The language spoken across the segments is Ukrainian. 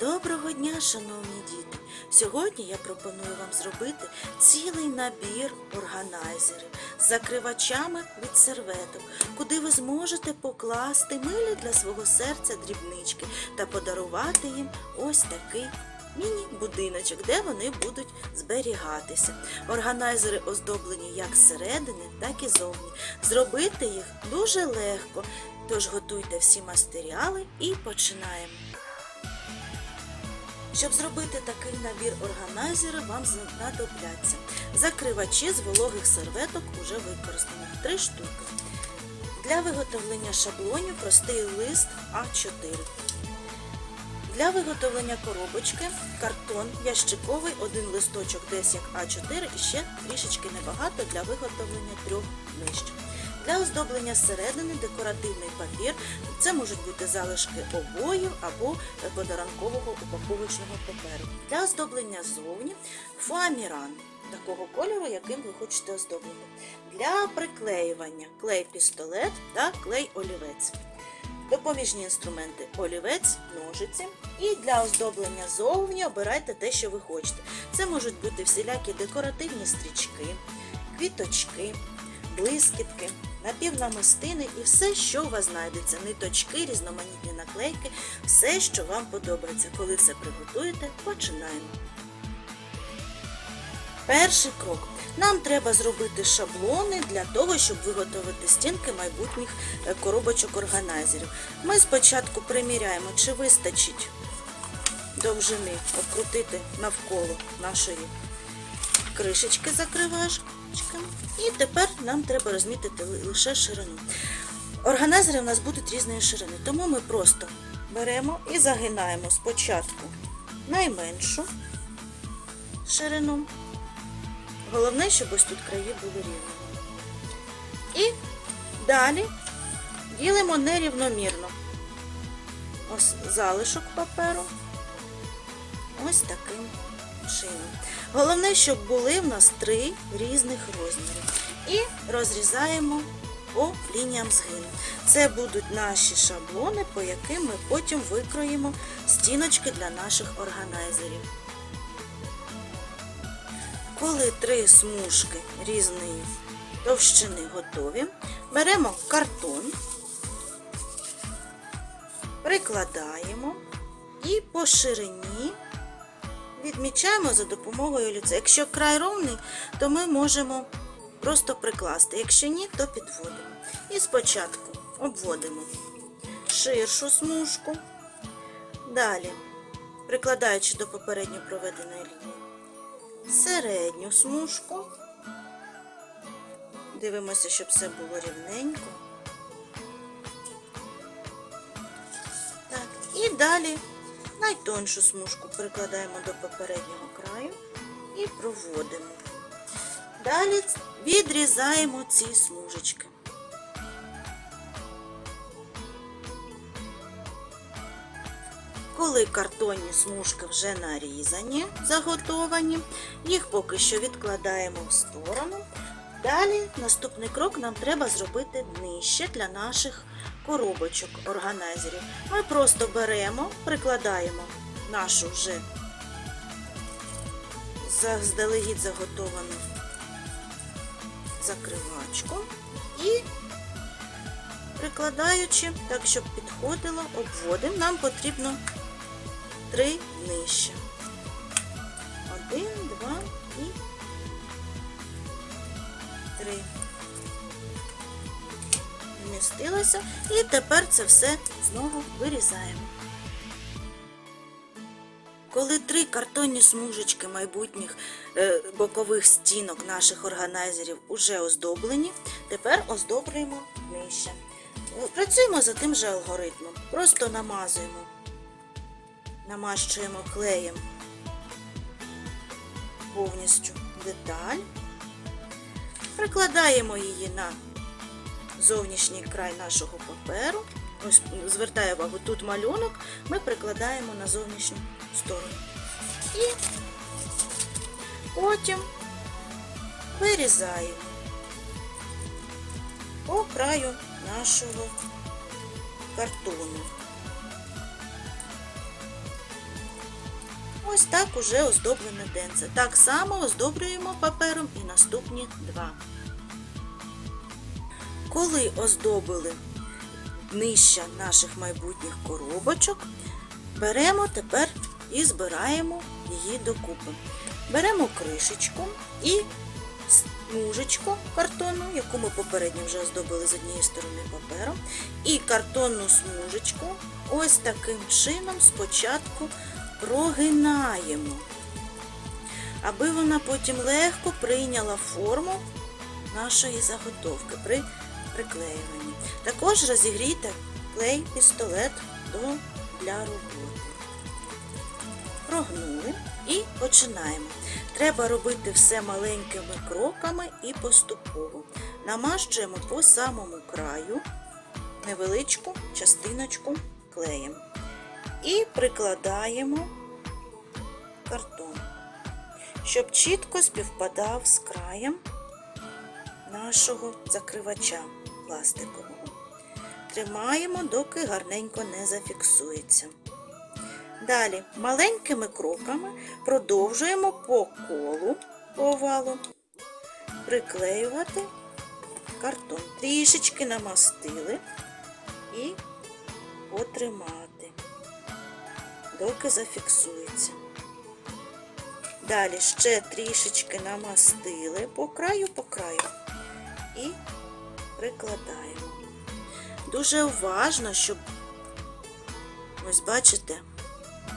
Доброго дня, шановні діти! Сьогодні я пропоную вам зробити цілий набір органайзерів з закривачами від серветок, куди ви зможете покласти милі для свого серця дрібнички та подарувати їм ось такий міні-будиночок, де вони будуть зберігатися. Органайзери оздоблені як зсередини, так і зовні. Зробити їх дуже легко, тож готуйте всі матеріали і починаємо. Щоб зробити такий набір органайзерів, вам знадобляться закривачі з вологих серветок уже використаних 3 штуки. Для виготовлення шаблонів простий лист А4. Для виготовлення коробочки картон ящиковий, один листочок десь як А4 і ще трішечки небагато для виготовлення трьох нижчих. Для оздоблення зсередини декоративний папір. Це можуть бути залишки обоїв або подарункового упаковочного паперу. Для оздоблення ззовні фоаміран такого кольору, яким ви хочете оздоблити. Для приклеювання клей-пістолет та клей-олівець. Допоміжні інструменти олівець, ножиці. І для оздоблення зовні обирайте те, що ви хочете. Це можуть бути всілякі декоративні стрічки, квіточки, блискітки, напівнамистини і все, що у вас знайдеться. Ниточки, різноманітні наклейки, все, що вам подобається. Коли все приготуєте, починаємо. Перший крок. Нам треба зробити шаблони для того, щоб виготовити стінки майбутніх е, коробочок органайзерів. Ми спочатку приміряємо, чи вистачить довжини обкрутити навколо нашої кришечки закривашки. І тепер нам треба розмітити лише ширину. Органайзери у нас будуть різної ширини, тому ми просто беремо і загинаємо спочатку найменшу ширину. Головне, щоб ось тут краї були рівними. І далі ділимо нерівномірно. Ось залишок паперу. Ось таким чином. Головне, щоб були в нас три різних розміри. І розрізаємо по лініям згину. Це будуть наші шаблони, по яким ми потім викроїмо стіночки для наших органайзерів. Коли три смужки різної товщини готові, беремо картон, прикладаємо і по ширині відмічаємо за допомогою олівця. Якщо край ровний, то ми можемо просто прикласти. Якщо ні, то підводимо. І спочатку обводимо ширшу смужку, далі, прикладаючи до попередньо проведеної лінії середню смужку. Дивимося, щоб все було рівненько. Так, і далі найтоншу смужку прикладаємо до попереднього краю і проводимо. Далі відрізаємо ці смужечки. Коли картонні смужки вже нарізані, заготовані, їх поки що відкладаємо в сторону. Далі наступний крок нам треба зробити днище для наших коробочок органайзерів. Ми просто беремо, прикладаємо нашу вже заздалегідь заготовану закривачку і прикладаючи, так, щоб підходило, обводимо. Нам потрібно три нижче. Один, два і три. Вмістилося. І тепер це все знову вирізаємо. Коли три картонні смужечки майбутніх е, бокових стінок наших органайзерів уже оздоблені, тепер оздоблюємо нижче. Працюємо за тим же алгоритмом. Просто намазуємо намащуємо клеєм повністю деталь, прикладаємо її на зовнішній край нашого паперу. Ось звертаю увагу, тут малюнок, ми прикладаємо на зовнішню сторону. І потім вирізаємо по краю нашого картону. Ось так уже оздоблене денце. Так само оздоблюємо папером і наступні два. Коли оздобили нижчя наших майбутніх коробочок, беремо тепер і збираємо її докупи. Беремо кришечку і смужечку картонну, яку ми попередньо вже оздобили з однієї сторони папером, і картонну смужечку ось таким чином спочатку прогинаємо, аби вона потім легко прийняла форму нашої заготовки при приклеюванні. Також розігрійте клей пістолет для роботи. Прогнули і починаємо. Треба робити все маленькими кроками і поступово. Намащуємо по самому краю невеличку частиночку клеєм. І прикладаємо картон, щоб чітко співпадав з краєм нашого закривача пластикового. Тримаємо, доки гарненько не зафіксується. Далі маленькими кроками продовжуємо по колу по овалу приклеювати картон. Трішечки намастили і потримати, доки зафіксується. Далі ще трішечки намастили по краю по краю і прикладаємо. Дуже уважно, щоб, ось бачите,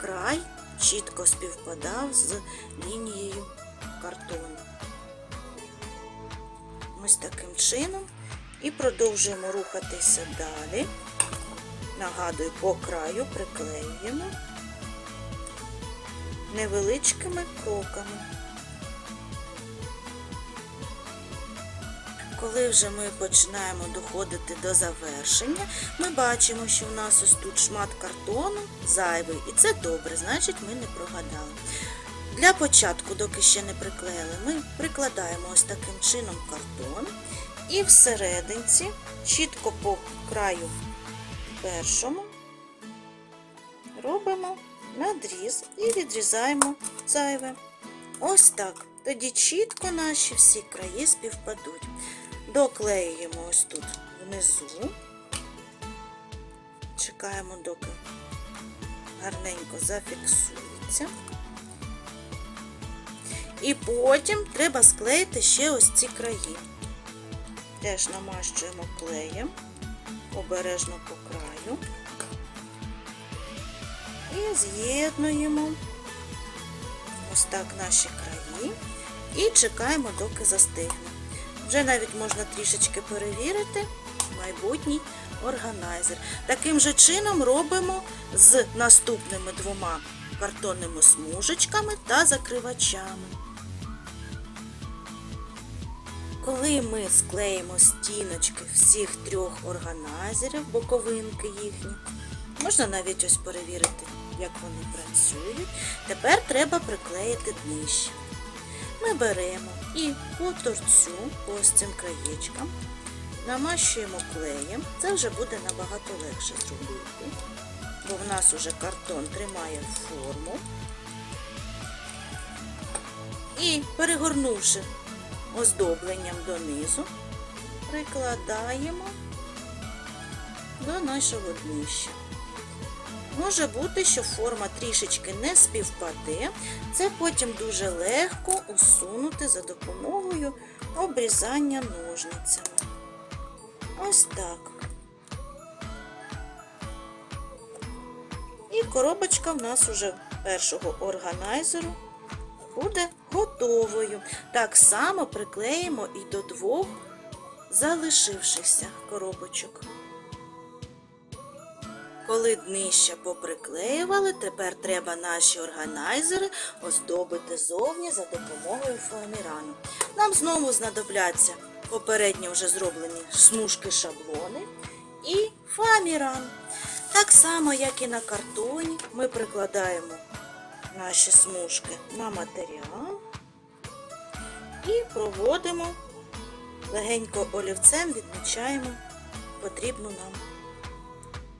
край чітко співпадав з лінією картону. Ось таким чином. І продовжуємо рухатися далі. Нагадую, по краю приклеюємо невеличкими кроками. Коли вже ми починаємо доходити до завершення, ми бачимо, що у нас ось тут шмат картону зайвий, і це добре, значить ми не прогадали. Для початку, доки ще не приклеїли, ми прикладаємо ось таким чином картон і всерединці, чітко по краю першому, робимо надріз і відрізаємо зайве. Ось так. Тоді чітко наші всі краї співпадуть. Доклеюємо ось тут внизу. Чекаємо, доки гарненько зафіксується. І потім треба склеїти ще ось ці краї. Теж намащуємо клеєм, обережно по краю. І з'єднуємо ось так наші краї. І чекаємо, доки застигне. Вже навіть можна трішечки перевірити майбутній органайзер. Таким же чином робимо з наступними двома картонними смужечками та закривачами. Коли ми склеїмо стіночки всіх трьох органайзерів, боковинки їхні, можна навіть ось перевірити, як вони працюють. Тепер треба приклеїти днище. Ми беремо і по торцю, ось цим краєчкам, намащуємо клеєм. Це вже буде набагато легше зробити, бо в нас уже картон тримає форму. І перегорнувши оздобленням донизу, прикладаємо до нашого днища. Може бути, що форма трішечки не співпаде. Це потім дуже легко усунути за допомогою обрізання ножницями. Ось так. І коробочка в нас уже першого органайзеру буде готовою. Так само приклеїмо і до двох залишившихся коробочок. Коли днища поприклеювали, тепер треба наші органайзери оздобити зовні за допомогою фоамірану. Нам знову знадобляться попередньо вже зроблені смужки шаблони і фоаміран. Так само, як і на картоні, ми прикладаємо наші смужки на матеріал і проводимо легенько олівцем, відмічаємо потрібну нам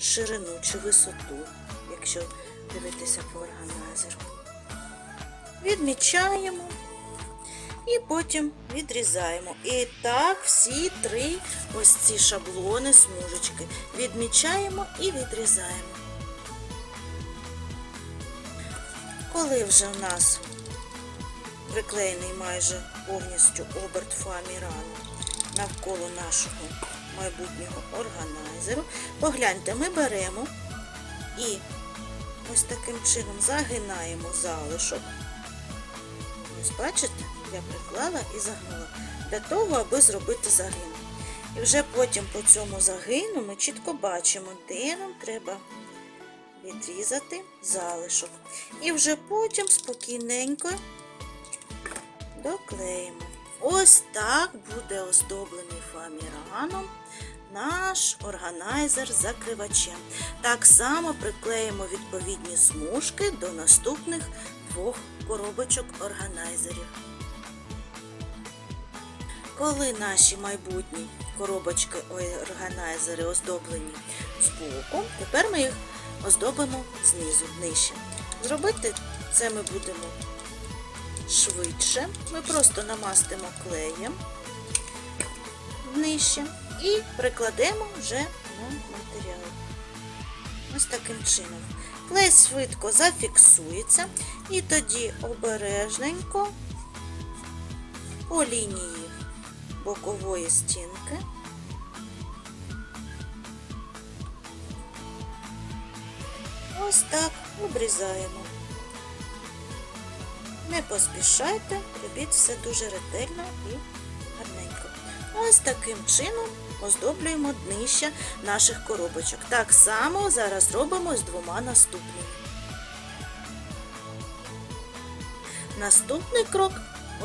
ширину чи висоту, якщо дивитися по органайзеру. відмічаємо і потім відрізаємо. І так всі три ось ці шаблони, смужечки відмічаємо і відрізаємо. Коли вже в нас приклеєний майже повністю оберт фоамірану навколо нашого майбутнього органайзеру, погляньте, ми беремо і ось таким чином загинаємо залишок. Ось бачите, я приклала і загнула для того, аби зробити загин. І вже потім по цьому загину ми чітко бачимо, де нам треба відрізати залишок. І вже потім спокійненько доклеїмо. Ось так буде оздоблений фоаміраном наш органайзер закривачем. Так само приклеїмо відповідні смужки до наступних двох коробочок органайзерів. Коли наші майбутні коробочки органайзери оздоблені з боку, тепер ми їх оздобимо знизу, нижче. Зробити це ми будемо швидше. Ми просто намастимо клеєм нижче і прикладемо вже на матеріал. Ось таким чином. Клей швидко зафіксується і тоді обережненько по лінії бокової стінки ось так обрізаємо. Не поспішайте, робіть все дуже ретельно і гарненько. Ось таким чином оздоблюємо днища наших коробочок. Так само зараз робимо з двома наступними. Наступний крок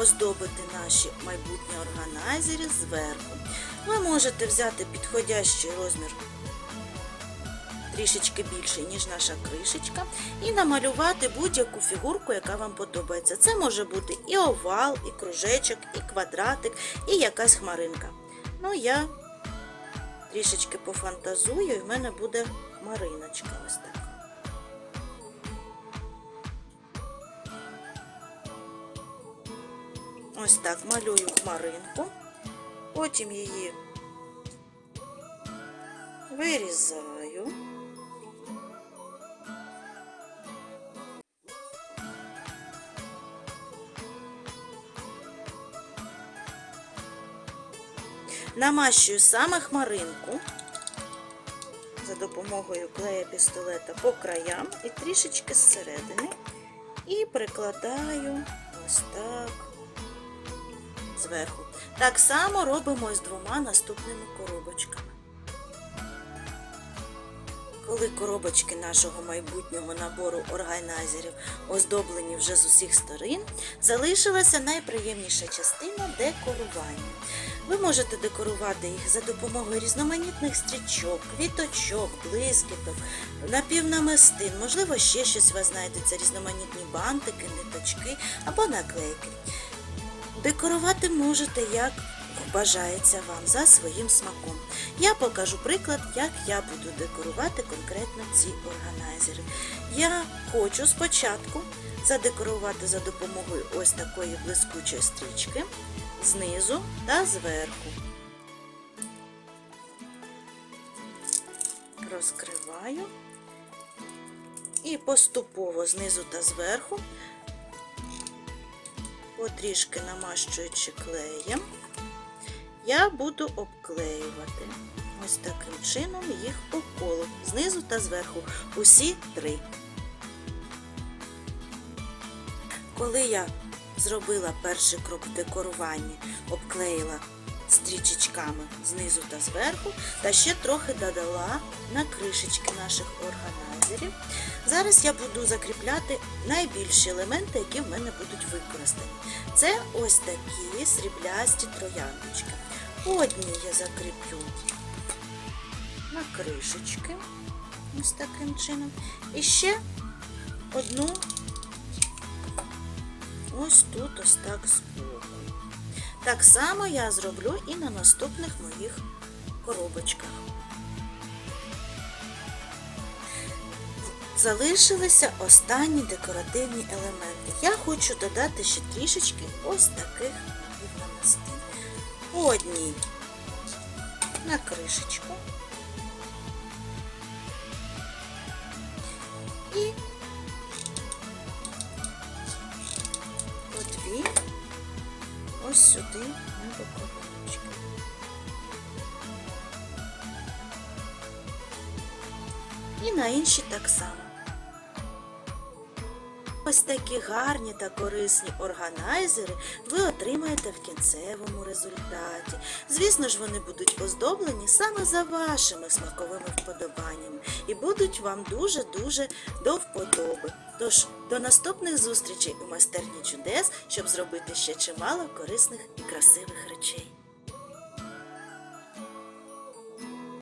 оздобити наші майбутні органайзери зверху. Ви можете взяти підходящий розмір трішечки більший, ніж наша кришечка, і намалювати будь-яку фігурку, яка вам подобається. Це може бути і овал, і кружечок, і квадратик, і якась хмаринка. Ну, я трішечки пофантазую, і в мене буде хмариночка ось така. Ось так малюю хмаринку, потім її вирізаю. Намащую саме хмаринку за допомогою клея пістолета по краям і трішечки зсередини. І прикладаю ось так зверху. Так само робимо з двома наступними коробочками. Коли коробочки нашого майбутнього набору органайзерів оздоблені вже з усіх сторін, залишилася найприємніша частина декорування. Ви можете декорувати їх за допомогою різноманітних стрічок, квіточок, блискіток, напівнамистин, можливо, ще щось у вас знайдеться, різноманітні бантики, ниточки або наклейки. Декорувати можете як бажається вам за своїм смаком. Я покажу приклад, як я буду декорувати конкретно ці органайзери. Я хочу спочатку задекорувати за допомогою ось такої блискучої стрічки знизу та зверху. Розкриваю. І поступово знизу та зверху, потрішки намащуючи клеєм, я буду обклеювати. Ось таким чином їх по колу, знизу та зверху, усі три. Коли я зробила перший крок в декоруванні, обклеїла стрічечками знизу та зверху, та ще трохи додала на кришечки наших органайзерів. Зараз я буду закріпляти найбільші елементи, які в мене будуть використані. Це ось такі сріблясті трояндочки. Одні я закріплю на кришечки, ось таким чином. І ще одну ось тут, ось так збоку. Так само я зроблю і на наступних моїх коробочках. залишилися останні декоративні елементи. Я хочу додати ще трішечки ось таких. По одній на кришечку. Ось сюди на боковиночки. І на інші так само. Ось такі гарні та корисні органайзери ви отримаєте в кінцевому результаті. Звісно ж, вони будуть оздоблені саме за вашими смаковими вподобаннями і будуть вам дуже-дуже до вподоби. Тож до наступних зустрічей у майстерні чудес, щоб зробити ще чимало корисних і красивих речей.